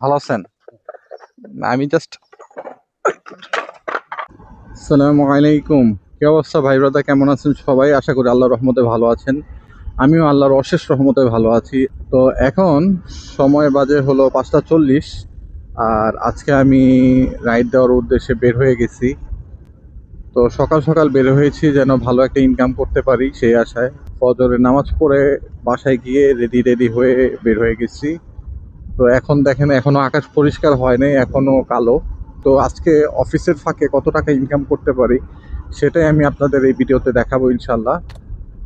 ভালো আছেন? আমি জাস্ট আসসালামু আলাইকুম। কি অবস্থা ভাই ব্রাদা কেমন আছেন সবাই? আশা করি আল্লাহর রহমতে ভালো আছেন। আমিও আল্লাহর অশেষ রহমতে ভালো আছি। তো এখন সময় বাজে হলো পাঁচটা চল্লিশ, আর আজকে আমি রাইড দেওয়ার উদ্দেশ্যে বের হয়ে গেছি। তো সকাল সকাল বের হয়েছি যেন ভালো একটা ইনকাম করতে পারি সেই আশায়। ফজরের নামাজ পড়ে বাসায় গিয়ে রেডি রেডি হয়ে বের হয়ে গেছি। তো এখন দেখেন, এখনও আকাশ পরিষ্কার হয় নাই এখনও কালো। তো আজকে অফিসের ফাঁকে কত টাকা ইনকাম করতে পারি, সেটাই আমি আপনাদের এই ভিডিওতে দেখাবো ইনশাল্লাহ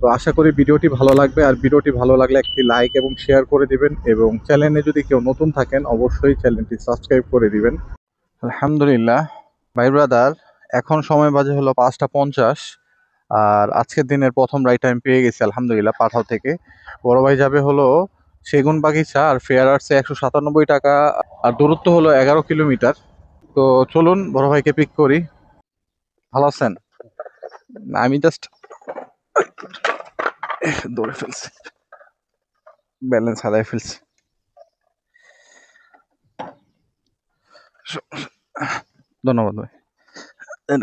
তো আশা করি ভিডিওটি ভালো লাগবে, আর ভিডিওটি ভালো লাগলে একটি লাইক এবং শেয়ার করে দিবেন, এবং চ্যানেলে যদি কেউ নতুন থাকেন, অবশ্যই চ্যানেলটি সাবস্ক্রাইব করে দিবেন। আলহামদুলিল্লাহ, ভাই ব্রাদার এখন সময় বাজে হলো পাঁচটা পঞ্চাশ, আর আজকের দিনের প্রথম রাইট টাইম পেয়ে গেছি, আলহামদুলিল্লাহ, পাঠাও থেকে। বড় ভাই যাবে হলো সেগুন বাগিচা আর ফেয়ার আর্টসে একশো সাতানব্বই টাকা, আর দূরত্ব হলো এগারো কিলোমিটার। তো চলুন, বড় ভাইকে পিক করি। ভালো আছেন? আমি জাস্ট দৌড়ে ফেলছি। ব্যালেন্স হারাই ফেলছি। ধন্যবাদ ভাই।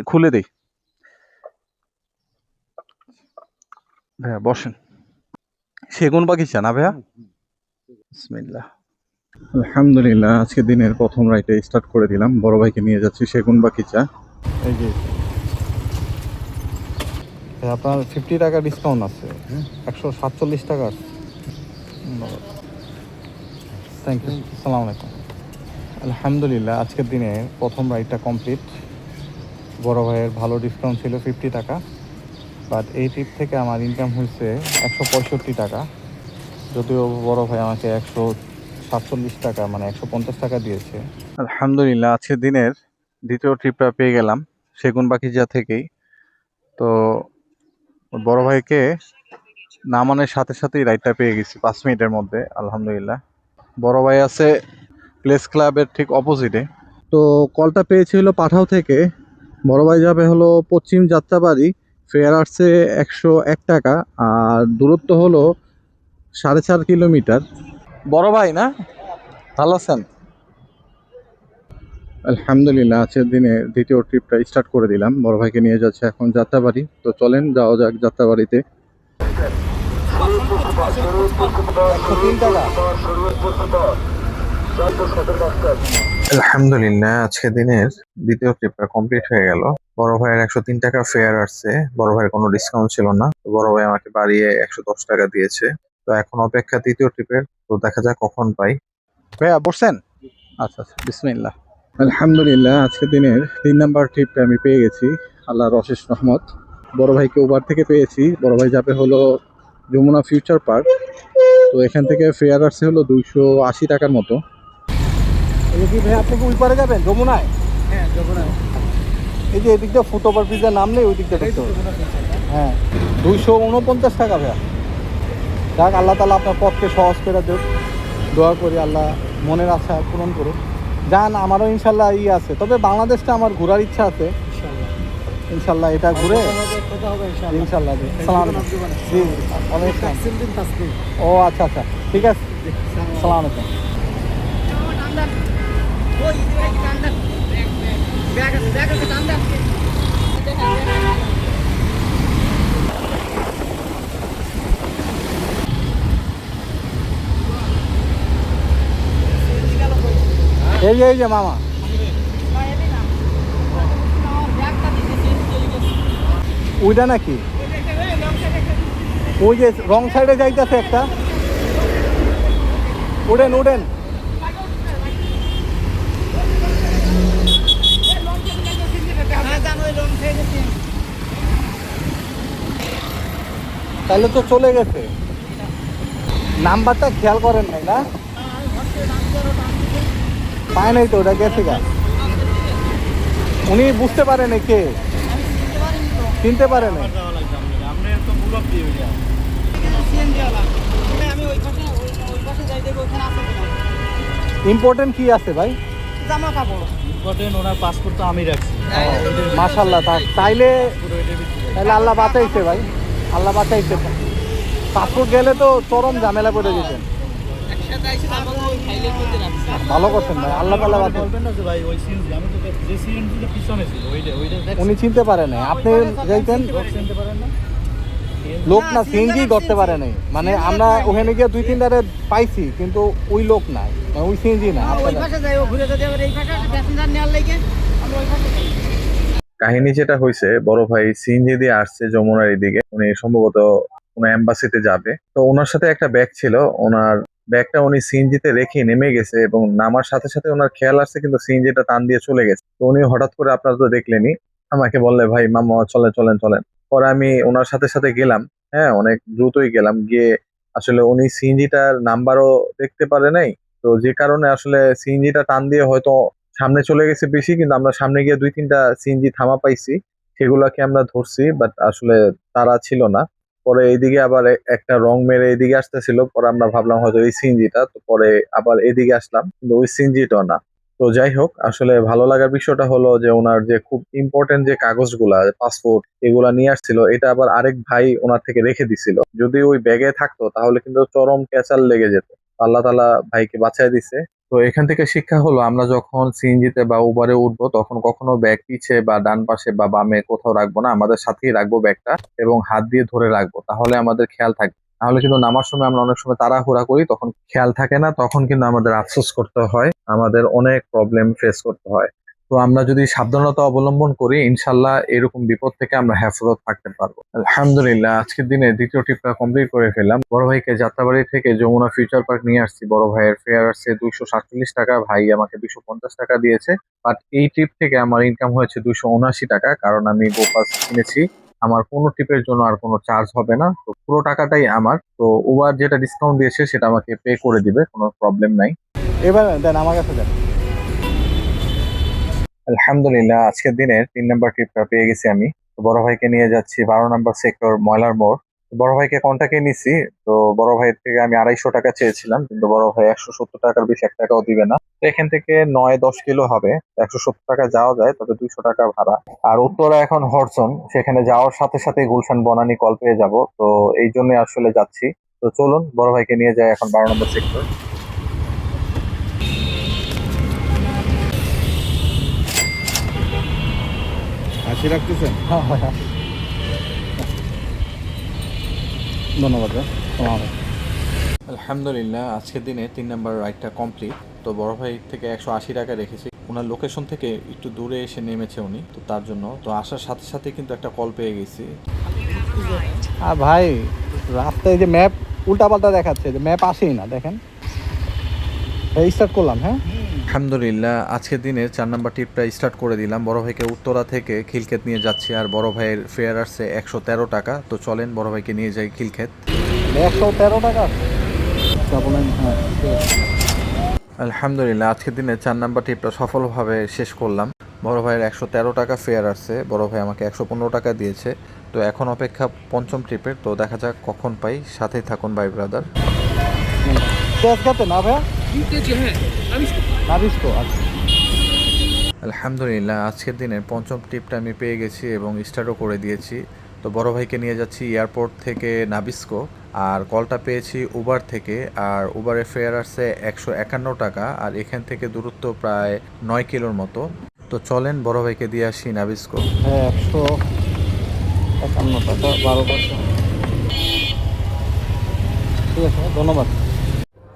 খুলে দেই। ভাইয়া, বসেন। সেগুন বাগিচা না ভাইয়া? বিসমিল্লাহ। আলহামদুলিল্লাহ, আজকে দিনের প্রথম রাইটে স্টার্ট করে দিলাম। বড় ভাইকে নিয়ে যাচ্ছি, সেগুন বাগিচা এই যে আপনার ফিফটি টাকা ডিসকাউন্ট আছে একশো সাতচল্লিশ টাকা থ্যাংক ইউ সালাম আলাইকুম। আলহামদুলিল্লাহ, আজকের দিনে প্রথম রাইডটা কমপ্লিট বড় ভাইয়ের ভালো ডিসকাউন্ট ছিল ফিফটি টাকা বাট এই ট্রিপ থেকে আমার ইনকাম হয়েছে একশো পঁয়ষট্টি টাকা। যদিও বড় ভাই আমাকে একশো সাতচল্লিশ টাকা মানে একশো পঞ্চাশ টাকা দিয়েছে। আলহামদুলিল্লাহ, আজকের দিনের দ্বিতীয় ট্রিপটা পেয়ে গেলাম, সেগুন বাকিজা থেকেই। তো বড় ভাইকে নামানোর সাথে সাথেই রাইডটা পেয়ে গেছি, পাঁচ মিনিটের মধ্যে, আলহামদুলিল্লাহ। বড় ভাই আছে প্লেস ক্লাবের ঠিক অপোজিটে তো কলটা পেয়েছি হলো পাঠাও থেকে। বড় ভাই যাবে হলো পশ্চিম যাত্রাবাড়ি ফেয়ার আর্টসে একশো এক টাকা, আর দূরত্ব হলো সাড়ে চার কিলোমিটার। বড় ভাই না? ভালো আছেন? আলহামদুলিল্লাহ আজকের দিনে দ্বিতীয় ট্রিপটা স্টার্ট করে দিলাম। বড় ভাইকে নিয়ে যাচ্ছে এখন যাত্রাবাড়ি। তো চলেন যাওয়া যাক যাত্রাবাড়িতে। আলহামদুলিল্লাহ আজকের দিনের দ্বিতীয় ট্রিপটা কমপ্লিট হয়ে গেল। বড় ভাইয়ের একশো তিন টাকা ফেয়ার আসছে। বড় ভাইয়ের কোনো ডিসকাউন্ট ছিল না। বড় ভাই আমাকে বাড়িয়ে একশো দশ টাকা দিয়েছে। তো এখন অপেক্ষা তৃতীয় ট্রিপের তো দেখা যাক কখন পাই। ভাইয়া বসছেন? আচ্ছা আচ্ছা বিসমিল্লাহ। আলহামদুলিল্লাহ আজকে দিনের তিন নাম্বার ট্রিপটা আমি পেয়ে গেছি আল্লাহর অশেষ রহমত। বড় ভাইকে ওভার থেকে পেয়েছি বড় ভাই যাবে হলো যমুনা ফিউচার পার্ক। তো এখান থেকে ফেয়ার আসছে হলো দুইশো আশি টাকার মতো। এই কি ভাই আপনি কি ওই পারে যাবেন? যমুনায়? হ্যাঁ যমুনায়। এই যে এদিক দিয়ে ফুট ওভার ব্রিজের নাম নেই ওই দিক দিয়ে ঢুকতে হ্যাঁ দুইশো উনপঞ্চাশ টাকা ভাইয়া। যাক আল্লাহ তালা আপনার পথকে সহজ করে দেব দোয়া করি আল্লাহ মনের আশা পূরণ করুন যান আমারও ইনশাল্লাহ ই আছে। তবে বাংলাদেশটা আমার ঘোরার ইচ্ছা আছে। ইনশাল্লাহ। এটা ঘুরে ইনশাল্লাহ। ও আচ্ছা আচ্ছা। ঠিক আছে। সালাম আলাইকুম। এই যে এই যে মামা। ওইটা নাকি? ওই যে রং সাইডে যাইতেছে একটা। উড়েন উড়েন তাহলে তো চলে গেছে। নাম্বারটা খেয়াল করেন নাই না? পায় নাই তো ওটা গেছে গা উনি বুঝতে পারেন কে। চিনতে পারে নাই ইম্পর্টেন্ট কি আছে ভাই? জামা কাপড় ইম্পর্টেন্ট ওনার পাসপোর্ট তো আমি রাখছি। মাশাল্লাহ তাইলে তাইলে আল্লাহ বাঁচাইছে ভাই। আল্লাহ বাঁচাইছে। পাসপোর্ট গেলে তো চরম ঝামেলা পড়ে একসাথে ভালো করছেন ভাই আল্লাহ তালা বাদ বলবেন না যে ভাই ওই সিএনজি আমি তো যে সিএনজি পিছনে ছিল ওইটা ওইটা দেখছেন? উনি চিনতে পারে নাই। আপনি যাইতেন? লোক না? লোক সিএনজি করতে পারে নাই। মানে আমরা ওখানে গিয়ে দুই তিনটারে পাইছি কিন্তু ওই লোক নাই। মানে ওই সিএনজি না ওই আপনারা পাশে যাই ও ঘুরে যদি আবার এই পাশে প্যাসেঞ্জার নেওয়ার লেগে। আমরা ওই পাশে যাই। কাহিনী যেটা হয়েছে বড় ভাই সিএনজি দিয়ে আসছে যমুনার এদিকে উনি সম্ভবত কোনো এম্বাসিতে যাবে। তো ওনার সাথে একটা ব্যাগ ছিল ওনার ব্যাগটা উনি সিএনজিতে রেখে নেমে গেছে এবং নামার সাথে সাথে ওনার খেয়াল আসছে, কিন্তু সিএনজিটা টান দিয়ে চলে গেছে। তো উনি হঠাৎ করে আপনারা তো দেখলেনি আমাকে বললে, ভাই, মামা, চলেন চলেন চলেন। পরে আমি ওনার সাথে সাথে গেলাম হ্যাঁ অনেক দ্রুতই গেলাম। গিয়ে আসলে উনি সিএনজিটার নাম্বারও দেখতে পারে নাই। তো যে কারণে আসলে সিএনজিটা টান দিয়ে হয়তো সামনে চলে গেছে বেশি, কিন্তু আমরা সামনে গিয়ে দুই তিনটা সিএনজি থামা পাইছি। সেগুলাকে আমরা ধরছি, বাট আসলে তারা ছিল না। পরে এইদিকে আবার একটা রং মেরে এইদিকে আসতেছিল, পরে আমরা ভাবলাম হয়তো এই সিএনজিটা তো পরে আবার এদিকে আসলাম, কিন্তু ওই সিএনজিটা না। তো যাই হোক, আসলে ভালো লাগার বিষয়টা হলো যে ওনার যে খুব ইম্পর্টেন্ট যে কাগজগুলা পাসপোর্ট এগুলা নিয়ে আসছিল, এটা আবার আরেক ভাই ওনার থেকে রেখে দিছিল। যদি ওই ব্যাগে থাকতো, তাহলে কিন্তু চরম ক্যাচাল লেগে যেত। আল্লাহ তালা ভাইকে বাঁচায় দিছে। তো এখান থেকে শিক্ষা হলো, আমরা যখন সিএনজিতে বা উবারে উঠবো, তখন কখনো ব্যাগ পিছে বা ডান পাশে বা বামে কোথাও রাখব না, আমাদের সাথেই রাখব ব্যাগটা এবং হাত দিয়ে ধরে রাখব, তাহলে আমাদের খেয়াল থাকবে। তাহলে কিন্তু নামার সময় আমরা অনেক সময় তাড়াহুড়া করি, তখন খেয়াল থাকে না, তখন কিন্তু আমাদের আফসোস করতে হয়, আমাদের অনেক প্রবলেম ফেস করতে হয়। তো আমরা যদি সাবধানতা অবলম্বন করি ইনশাল্লাহ এরকম বিপদ থেকে আমরা হেফাজত থাকতে পারব। আলহামদুলিল্লাহ, আজকের দিনে দ্বিতীয় ট্রিপটা কমপ্লিট করে ফেললাম। বড় ভাইকে যাত্রাবাড়ি থেকে যমুনা ফিউচার পার্ক নিয়ে আসছি। বড় ভাইয়ের ফেয়ার আসছে দুইশো সাতচল্লিশ টাকা, ভাই আমাকে দুইশো পঞ্চাশ টাকা দিয়েছে। বাট এই ট্রিপ থেকে আমার ইনকাম হয়েছে দুইশো উনআশি টাকা, কারণ আমি গোপাস কিনেছি। আমার কোনো ট্রিপের জন্য আর কোনো চার্জ হবে না। তো পুরো টাকাটাই আমার। তো উবার যেটা ডিসকাউন্ট দিয়েছে, সেটা আমাকে পে করে দিবে, কোনো প্রবলেম নাই। এবার দেন, আমার কাছে দেন। আলহামদুলিল্লাহ, আজকের দিনের তিন নম্বর ট্রিপটা পেয়ে গেছি আমি। তো বড় ভাইকে নিয়ে যাচ্ছি, বারো নম্বর সেক্টর ময়লার মোড়। বড় ভাইকে কন্টাক্টে নিছি, তো বড় ভাইয়ের থেকে আমি আড়াইশো টাকা চেয়েছিলাম, কিন্তু বড় ভাই একশো সত্তর টাকার বেশি এক টাকাও দিবে না। এখান থেকে নয় দশ কিলো হবে একশো সত্তর টাকা যাওয়া যায়, তবে দুইশো টাকা ভাড়া। আর উত্তরা এখন হরসন, সেখানে যাওয়ার সাথে সাথে গুলশান বনানি কল পেয়ে যাব। তো এই জন্য আসলে যাচ্ছি। তো চলুন, বড় ভাইকে নিয়ে যাই এখন বারো নম্বর সেক্টর হাসি রাখতেছেন? হ্যাঁ হ্যাঁ হ্যাঁ। ধন্যবাদ আলহামদুলিল্লাহ আজকের দিনে তিন নাম্বার রাইডটা কমপ্লিট। তো বড় ভাই থেকে একশো আশি টাকা রেখেছি। ওনার লোকেশন থেকে একটু দূরে এসে নেমেছে উনি তো তার জন্য। তো আসার সাথে সাথে কিন্তু একটা কল পেয়ে গেছি। আর ভাই রাস্তায় যে ম্যাপ উল্টাপাল্টা দেখাচ্ছে যে ম্যাপ আসেই না দেখেন। স্টার্ট করলাম হ্যাঁ? আলহামদুলিল্লাহ আজকের দিনে চার নাম্বার ট্রিপটা স্টার্ট করে দিলাম। বড় ভাইকে উত্তরা থেকে খিলক্ষেত নিয়ে যাচ্ছি আর বড় ভাইয়ের ফেয়ার আসছে একশো তেরো টাকা। তো চলেন বড় ভাইকে নিয়ে যাই খিলক্ষেত। একশো তেরো টাকা? হ্যাঁ। আলহামদুলিল্লাহ আজকের দিনে চার নাম্বার ট্রিপটা সফলভাবে শেষ করলাম। বড় ভাইয়ের একশো তেরো টাকা ফেয়ার আসছে বড় ভাই আমাকে একশো পনেরো টাকা দিয়েছে। তো এখন অপেক্ষা পঞ্চম ট্রিপের তো দেখা যাক কখন পাই। সাথেই থাকুন ভাই ব্রাদার। পেঁয়াজ খেতে নাবিস্কো আচ্ছা আলহামদুলিল্লাহ আজকের দিনের পঞ্চম ট্রিপটা আমি পেয়ে গেছি এবং স্টার্টও করে দিয়েছি। তো বড় ভাইকে নিয়ে যাচ্ছি এয়ারপোর্ট থেকে নাবিস্কো আর কলটা পেয়েছি উবার থেকে আর উবারের ফেয়ার আসছে একশো একান্ন টাকা আর এখান থেকে দূরত্ব প্রায় নয় কিলোর মতো। তো চলেন বড় ভাইকে দিয়ে আসি নাবিস্কো। হ্যাঁ একশো একান্ন টাকা বারো পার্সেন্ট ঠিক আছে ধন্যবাদ।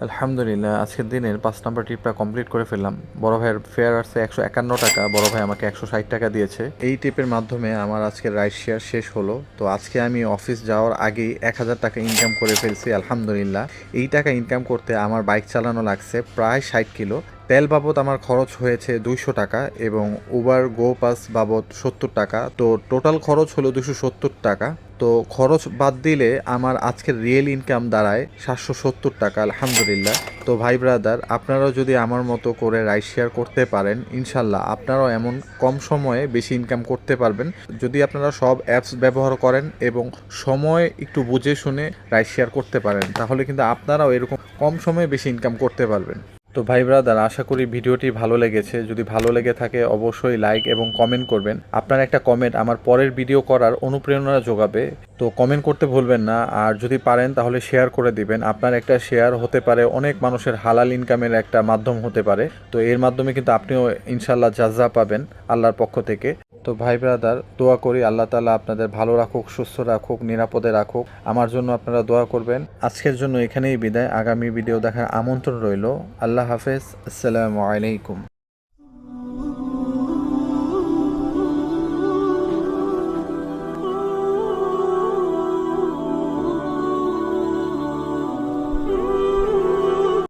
আলহামদুলিল্লাহ, আজকের দিনের পাঁচ নাম্বার ট্রিপটা কমপ্লিট করে ফেললাম। বড় ভাইয়ের ফেয়ার আসছে একশো একান্ন টাকা, বড় ভাই আমাকে একশো ষাট টাকা দিয়েছে। এই ট্রিপের মাধ্যমে আমার আজকের রাইড শেয়ার শেষ হলো। তো আজকে আমি অফিস যাওয়ার আগেই এক হাজার টাকা ইনকাম করে ফেলছি, আলহামদুলিল্লাহ। এই টাকা ইনকাম করতে আমার বাইক চালানো লাগছে প্রায় ষাট কিলো। তেল বাবদ আমার খরচ হয়েছে দুইশো টাকা এবং উবার গো পাস বাবদ সত্তর টাকা। তো টোটাল খরচ হলো দুশো সত্তর টাকা। তো খরচ বাদ দিলে আমার আজকের রিয়েল ইনকাম দাঁড়ায় সাতশো সত্তর টাকা, আলহামদুলিল্লাহ। তো ভাই ব্রাদার আপনারাও যদি আমার মতো করে রাইড শেয়ার করতে পারেন, ইনশাল্লাহ আপনারাও এমন কম সময়ে বেশি ইনকাম করতে পারবেন। যদি আপনারা সব অ্যাপস ব্যবহার করেন এবং সময় একটু বুঝে শুনে রাইড শেয়ার করতে পারেন, তাহলে কিন্তু আপনারাও এরকম কম সময়ে বেশি ইনকাম করতে পারবেন। তো ভাই ব্রাদার, আশা করি ভিডিওটি ভালো লেগেছে। যদি ভালো লেগে থাকে, অবশ্যই লাইক এবং কমেন্ট করবেন। আপনার একটা কমেন্ট আমার পরের ভিডিও করার অনুপ্রেরণা যোগাবে। তো কমেন্ট করতে ভুলবেন না, আর যদি পারেন তাহলে শেয়ার করে দিবেন। আপনার একটা শেয়ার হতে পারে, অনেক মানুষের হালাল ইনকামের একটা মাধ্যম হতে পারে। তো এর মাধ্যমে কিন্তু আপনিও ইনশাল্লাহ জাজা পাবেন, আল্লাহর পক্ষ থেকে। তো ভাই ব্রাদার, দোয়া করি আল্লাহ তালা আপনাদের ভালো রাখুক, সুস্থ রাখুক, নিরাপদে রাখুক। আমার জন্য আপনারা দোয়া করবেন। আজকের জন্য এখানেই বিদায়। আগামী ভিডিও দেখার আমন্ত্রণ রইল। আল্লাহ হাফেজ। আসসালামু আলাইকুম।